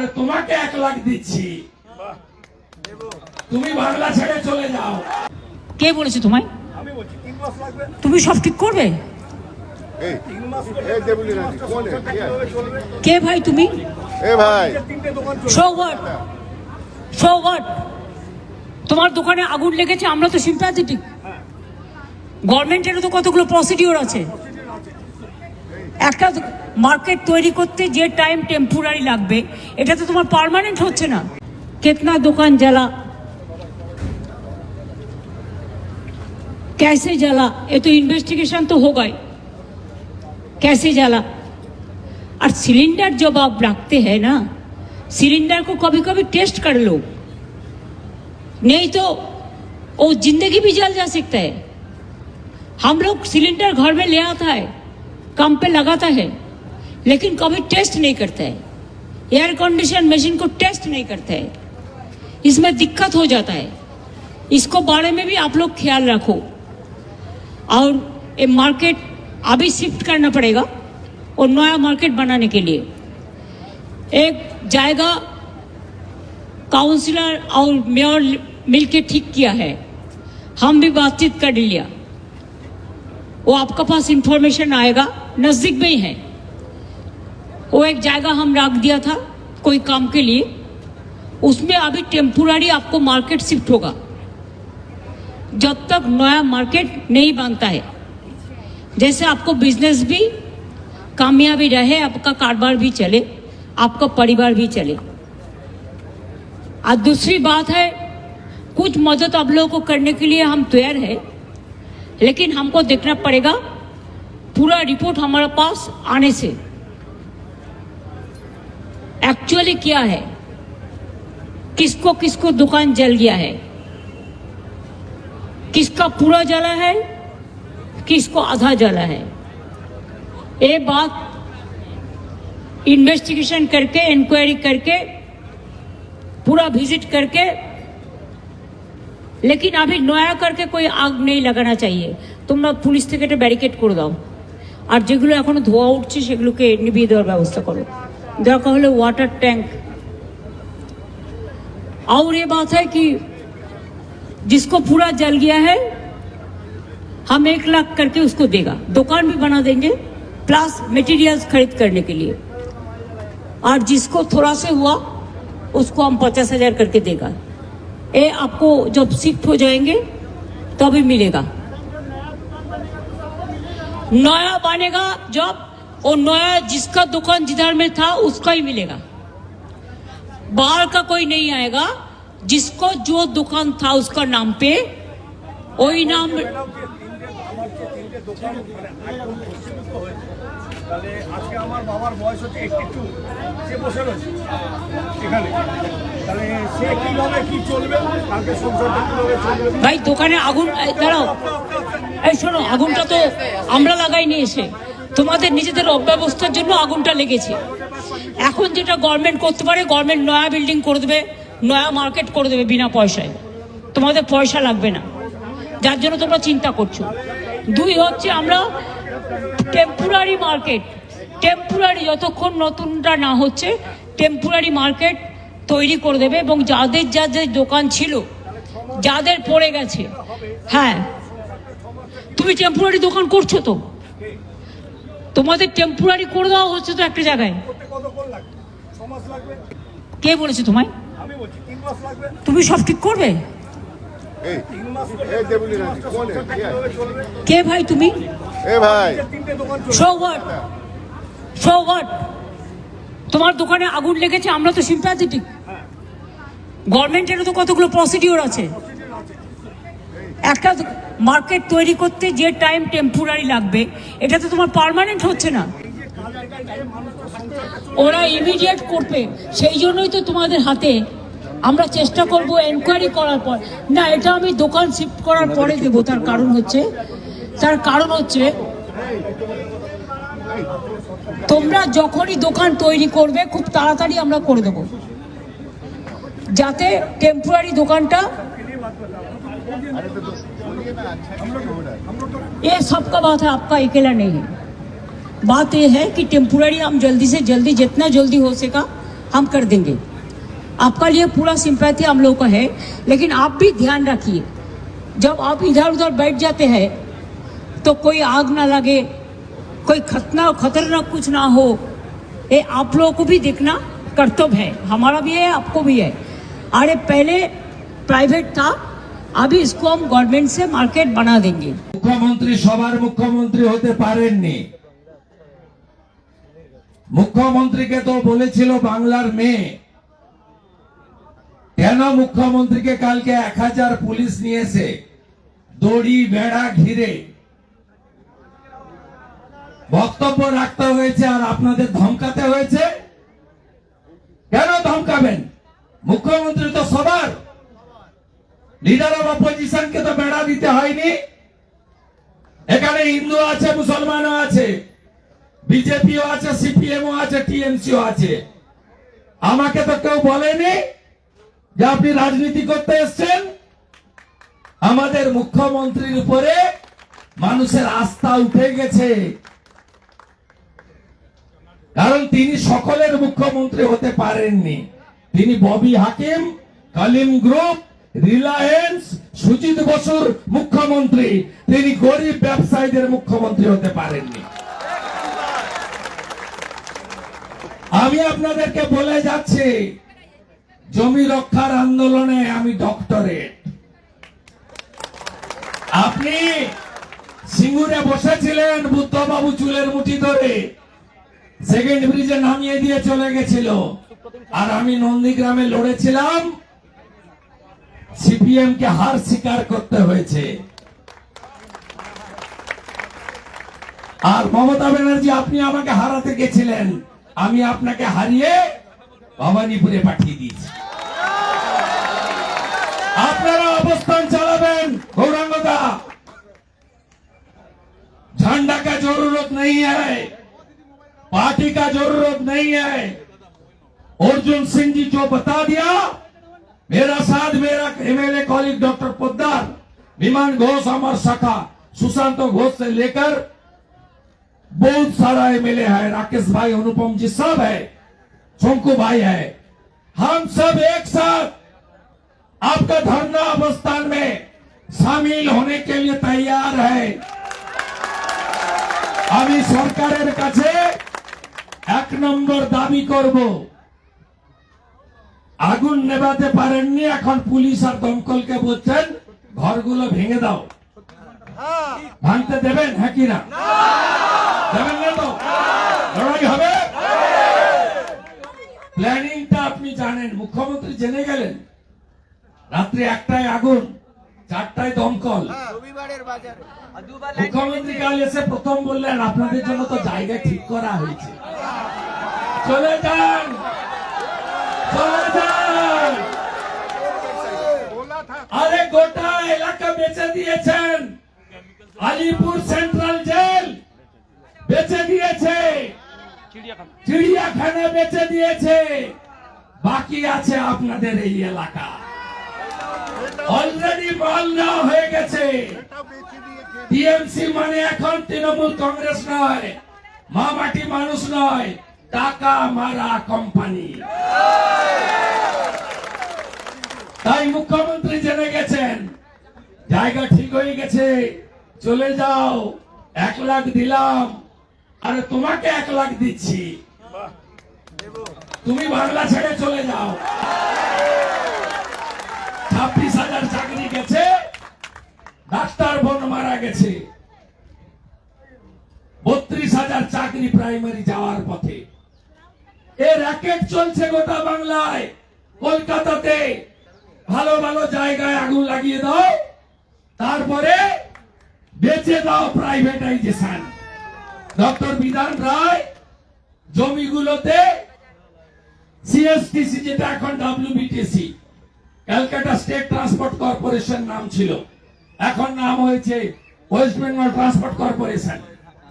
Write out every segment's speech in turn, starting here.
আর তোমাকে এক লাখ দিচ্ছি। তুমি বাংলা ছেড়ে চলে যাও। কে বলেছে তোমায়? আমি বলছি তিন মাস লাগবে। তুমি সব ঠিক করবে? এই তিন মাস এই দেবুলি রানী কোন? এ? কে? ভাই তুমি? তোমার দোকানে আগুন লেগেছে আমরা তো সিম্প্যাথেটিক গভর্নমেন্টেরও তো কতগুলো প্রসিডিওর আছে? একটা মার্কেট তৈরি করতে যে টাইম টেম্পোরারি লাগবে এটা তো তোমার পার্মানেন্ট হচ্ছে না कितना दुकान जला कैसे जला ये तो इन्वेस्टिगेशन तो होगा ही कैसे जला और सिलेंडर जब आप रखते हैं ना सिलेंडर को कभी कभी टेस्ट कर लो नहीं तो वो जिंदगी भी जल जा सकता है हम लोग सिलेंडर घर में ले आता है कम पे लगाता है लेकिन कभी टेस्ट नहीं करता है। एयर कंडीशन मशीन को टेस्ट नहीं करता है। इसमें दिक्कत हो जाता है। इसको बारे में भी आप लोग ख्याल रखो। और ये मार्केट अभी शिफ्ट करना पड़ेगा और नया मार्केट बनाने के लिए। एक जाएगा काउंसलर और मेयर मिलके ठीक किया है। हम भी बातचीत कर लिया। वो आपका पास इंफॉर्मेशन आएगा, नज़दीक में ही है। वो एक जगह हम रख दिया था कोई काम के लिए। उसमें अभी टेम्पोरारी आपको मार्केट शिफ्ट होगा। जब तक नया मार्केट नहीं बनता है। जैसे आपको बिज़नेस भी कामयाबी रहे, आपका कारोबार भी चले, आपका परिवार भी चले। और दूसरी बात है, कुछ मदद आप लोगों को करने के लिए हम तैयार है, लेकिन हमको देखना पड़ेगा, पूरा रिपोर्ट हमारे पास आने से। एक्चुअली क्या है किसको किसको दुकान जल गया है किसका पूरा जला है किसको आधा जला है ये बात इन्वेस्टिगेशन करके इंक्वायरी करके पूरा विजिट करके लेकिन अभी नया करके कोई आग नहीं লাগানো चाहिए তোমরা পুলিশ থেকে এটা ব্যারিকেড করে দাও আর যেগুলো এখনো ধোয়া উঠছে সেগুলোকে নিভিয়ে দেওয়ার ব্যবস্থা করো দরকার হলে ওয়াটার ট্যাঙ্ক और ये बात है कि जिसको पूरा जल गया है हम एक लाख करके उसको देगा दुकान भी बना देंगे प्लस मटेरियल्स खरीद करने के लिए और जिसको थोड़ा से हुआ उसको हम पचास हजार करके देगा ये आपको जब शिफ्ट हो जाएंगे तभी मिलेगा नया बनेगा जब और नया जिसका दुकान जिधर में था उसका ही मिलेगा बाहर का कोई नहीं आएगा जिसको जो दुकान था उसका नाम पे वही नाम আমার যে তিনটে দোকান মানে একদম পরিচিত হয়েছে তাহলে আজকে আমার বাবার বয়স হচ্ছে এইটটি টু সে বসে রয়েছে এখানে তাহলে সে কিভাবে কি চলবে কালকে সংসারটা কিভাবে চলবে ভাই দোকানে আগুন এই দাঁড়াও এই শোনো আগুনটা তো আমরা লাগাইনি এসে তোমাদের নিজেদের অব্যবস্থার জন্য আগুনটা লেগেছে। এখন যেটা গভর্নমেন্ট করতে পারে গভর্নমেন্ট নয়া বিল্ডিং করে দেবে, নয়া মার্কেট করে দেবে বিনা পয়সায়। তোমাদের পয়সা লাগবে না। যার জন্য তোমরা চিন্তা করছ। দুই হচ্ছে আমরা টেম্পোরারি মার্কেট টেম্পোরারি যতক্ষণ নতুনটা না হচ্ছে টেম্পোরারি মার্কেট তৈরি করে দেবে এবং যাদের যাদের দোকান ছিল, যাদের পড়ে গেছে হ্যাঁ তুমি টেম্পোরারি দোকান করছ তো? তোমাদের টেম্পোরারি করে দেওয়া হচ্ছে তো একটা জায়গায়। কে বলেছে তোমায়? আমি বলছি তিন মাস লাগবে? তুমি সব ঠিক করবে? এই তিন মাস এই দেবুলি রানী কোন? এ? কে? ভাই তুমি? তোমার দোকানে আগুন লেগেছে আমরা তো সিম্প্যাথেটিক গভর্নমেন্টেরও তো কতগুলো প্রসিডিওর আছে। একটা মার্কেট তৈরি করতে যে টাইম টেম্পোরারি লাগবে, এটা তো তোমার পার্মানেন্ট হচ্ছে না। ওরা ইমিডিয়েট করবে, সেই জন্যই তো তোমাদের হাতে আমরা চেষ্টা করব এনকোয়ারি করার পর। না, এটা আমি দোকান শিফট করার পরে দেবো, তার কারণ হচ্ছে, তার কারণ হচ্ছে, তোমরা যখনই দোকান তৈরি করবে, খুব তাড়াতাড়ি আমরা করে দেবো। যাতে টেম্পোরারি দোকানটা ये सबका बात है, आपका अकेला नहीं है। बात यह है कि टेम्पोररी हम जल्दी से जल्दी, जितना जल्दी हो सका, हम कर देंगे। आपका लिए पूरा सिंपैथी हम लोग का है, लेकिन आप भी ध्यान रखिए, जब आप इधर उधर बैठ जाते हैं तो कोई आग ना लगे, कोई खतना, खतरनाक कुछ ना हो, ये आप लोगों को भी देखना कर्तव्य है। हमारा भी है, आपको भी है। अरे, पहले प्राइवेट था अभी इसको हम गवर्नमेंट से मार्केट बना देंगे মুখ্যমন্ত্রী সবার মুখ্যমন্ত্রী হতে পারেননি মুখ্যমন্ত্রীকে তো বলেছিল বাংলার মেয়ে কেন মুখ্যমন্ত্রীকে কালকে এক হাজার পুলিশ নিয়েছে দড়ি বেড়া ঘিরে বক্তব্য রাখতে হয়েছে আর আপনাদের ধমকাতে হয়েছে কেন ধমকাবেন মুখ্যমন্ত্রী তো সবার অফ অপোজিশনকে তো বেড়া দিতে হয়নি। এখানে হিন্দু আছে, মুসলমানও আছে, বিজেপিও আছে, সিপিএমও আছে, টিএমসিও আছে। আমাকে তো কেউ বলেনি যে আপনি রাজনীতি করতে এসছেন। আমাদের মুখ্যমন্ত্রীর উপরে মানুষের আস্থা উঠে গেছে। কারণ তিনি সকলের মুখ্যমন্ত্রী হতে পারেননি। তিনি ববি হাকিম, কালিম গ্রুপ রিলায়েন্স সুজিত বসুর মুখ্যমন্ত্রী তিনি গরিব ব্যবসায়ীদের মুখ্যমন্ত্রী হতে পারেননি। আমি আপনাদেরকে বলে যাচ্ছি, জমি রক্ষার আন্দোলনে আমি ডক্টরেট আপনি সিঙ্গুরে বসেছিলেন বুদ্ধবাবু চুলের মুঠি ধরে। সেকেন্ড ব্রিজে নামিয়ে দিয়ে চলে গেছিল। আর আমি নন্দীগ্রামে লড়েছিলাম। সিপিএম কে হার স্বীকার করতে হয়েছে আর মমতা ব্যানার্জি আপনি আমাকে হারাতে গেছিলেন আমি আপনাকে হারিয়ে ভবানীপুরে পাঠিয়ে দিয়েছি আপনারা অবস্থান চালাবেন গৌরাঙ্গদা झंडा का जरूरत नहीं है पार्टी का जरूरत नहीं है अर्जुन सिंह जी जो बता दिया मेरा साथ मेरा एमएलए कॉलिग डॉक्टर पोद्दार विमान घोष अमर सखा सुशांत घोष से लेकर बहुत सारा एमएलए है राकेश भाई अनुपम जी सब है शंकु भाई है हम सब एक साथ आपका धरना अवस्थान में शामिल होने के लिए तैयार है আমি সরকারের কাছে এক নম্বর দাবি করব আগুন নেভাতে পারেননি, এখন পুলিশ আর দমকলকে বলছেন, ঘরগুলো ভেঙে দাও। ভাঙতে দেবেন হ্যাঁ কি না? দেবেন না তো? লড়াই হবে? প্ল্যানিংটা আপনি জানেন, মুখ্যমন্ত্রী জেনে গেলেন। রাত্রি একটায় আগুন, চারটায় দমকল। মুখ্যমন্ত্রী কাল এসে প্রথম বললেন, আপনাদের জন্য তো জায়গা ঠিক করা হয়েছে। চলে যান! আরে গোটা এলাকা বেচে দিয়েছেন। আলিপুর সেন্ট্রাল জেল বেচে দিয়েছে। চিড়িয়াখানা বেচে দিয়েছে। বাকি আছে আপনাদের এই এলাকা। অলরেডি নেওয়া হয়ে গেছে। টিএমসি মানে এখন তৃণমূল কংগ্রেস নয়, মা মাটি মানুষ নয়। টাকা মারা কোম্পানি তাই মুখ্যমন্ত্রী জেনে গেছেন, জায়গা ঠিক হয়ে গেছে, চলে যাও, এক লাখ দিলাম, আরে তোমাকে এক লাখ দিচ্ছি। তুমি বাংলা ছেড়ে চলে যাও। ছাব্বিশ হাজার চাকরি গেছে, ডাক্তার বোন মারা গেছে। বত্রিশ হাজার চাকরি প্রাইমারি যাওয়ার পথে। এ র্যাকেট চলছে গোটা বাংলায়। কলকাতাতে ভালো ভালো জায়গায় আগুন লাগিয়ে দাও। তারপরে বেচে দাও প্রাইভেটাইজেশন ডক্টর বিধান রায় জমিগুলোতে সিএসটিসি যেটা এখন WBTC Calcutta state transport corporation নাম ছিল। এখন নাম হয়েছে ওয়েস্ট বেঙ্গল ট্রান্সপোর্ট কর্পোরেশন।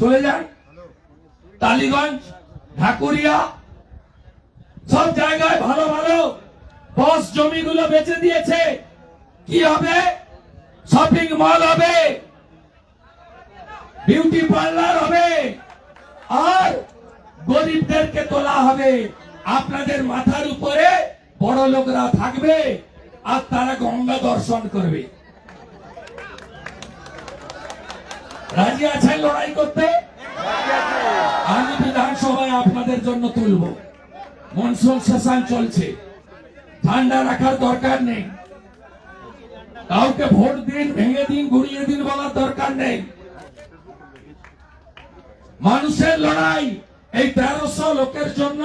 চলে যান। টালিগঞ্জ, ঢাকুরিয়া সব জায়গায় ভালো ভালো বস জমিগুলো বেচে দিয়েছে। কি হবে? শপিং মল হবে। বিউটি পার্লার হবে। আর গরিবদেরকে তোলা হবে। আপনাদের মাথার উপরে বড় লোকরা থাকবে আর তারা গঙ্গা দর্শন করবে। রাজি আছেন লড়াই করতে? আমি বিধানসভায় আপনাদের জন্য তুলব। মনসুন সেশন চলছে। ঠান্ডা রাখার দরকার নেই। কাউকে ভোট দিন, ভেঙে দিন ঘুরিয়ে দিন বলার দরকার নেই। মানুষের লড়াই এই তেরোশো লোকের জন্য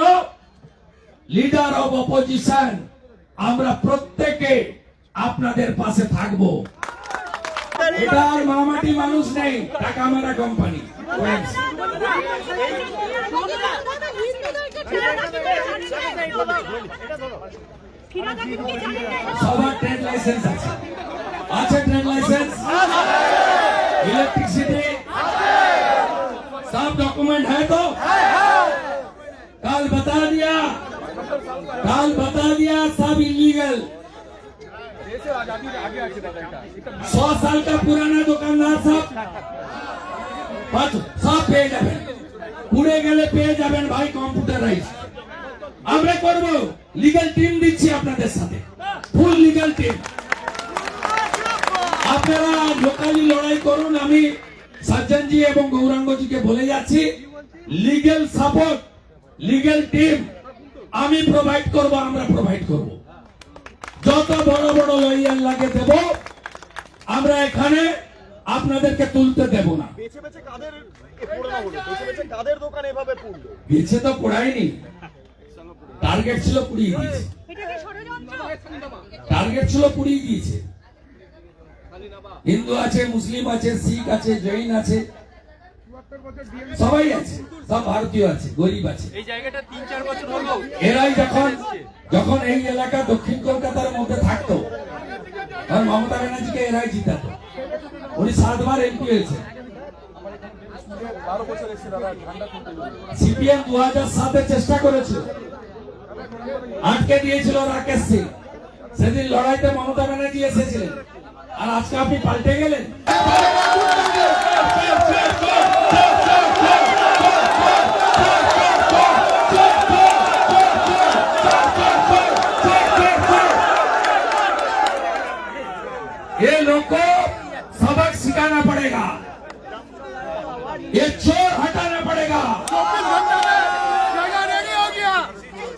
লিডার অব অপোজিশন আমরা প্রত্যেকে আপনাদের পাশে থাকব। এটা আর মামাটি মানুষ নেই, টাকা মারা কোম্পানি সবার ট্রেড লাইসেন্স আছে আছে ट्रेड लाइसेंस इलेक्ट्रिसिटी सब डॉक्यूमेंट है तो कल बता दिया कल बता दिया सब इलीगल सौ साल का पुराना दुकानदार सब পাঁচ সব পেয়ে যাবেন পুড়ে গেলে পেয়ে যাবেন ভাই কম্পিউটারাইজ আমরা করব লিগ্যাল টিম দিচ্ছি আপনাদের সাথে। ফুল লিগ্যাল টিম আপনারা লোকালি লড়াই করুন, আমি সজ্জনজি এবং গৌরাঙ্গজিকে বলে যাচ্ছি লিগ্যাল সাপোর্ট লিগ্যাল টিম আমি প্রোভাইড করব, আমরা প্রোভাইড করব। যত বড় বড় লয়ার লাগে দেব, আমরা এখানে আপনাদেরকে তুলতে দেব না। কাদের দোকান এভাবে পুড়লো। বেছে তো পড়ায়নি। টার্গেট ছিল পুড়িয়ে দিয়েছে টার্গেট ছিল পুড়িয়ে দিয়েছে হিন্দু আছে মুসলিম আছে শিখ আছে জৈন আছে। সবাই আছে সব ভারতীয় আছে গরিব আছে। এই জায়গাটা তিন চার বছর হলো। এরাই যখন যখন এই এলাকা দক্ষিণ কলকাতার মধ্যে থাকতো তখন মমতা ব্যানার্জিকে এরাই জিতাতো। উনি সাতবার এমপি হয়েছে সিপিএম দু হাজার সাতে চেষ্টা করেছিল আটকে দিয়েছিল রাকেশ সিং সেদিন লড়াইতে মমতা ব্যানার্জি এসেছিলেন আর আজকে আপনি পাল্টে গেলেন ये लोग को सबक सिखाना पड़ेगा ये चोर हटाना पड़ेगा। चौबीस घंटे जगह रेडी हो गया।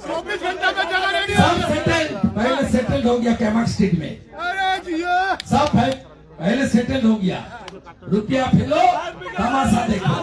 चौबीस घंटे में जगह रेडी हो गया। सेटल पहले सेटल हो गया कैमर स्ट्रीट में। अरे जियो। सब है पहले सेटल हो गया। रुपया फिलो तमाशा देखो।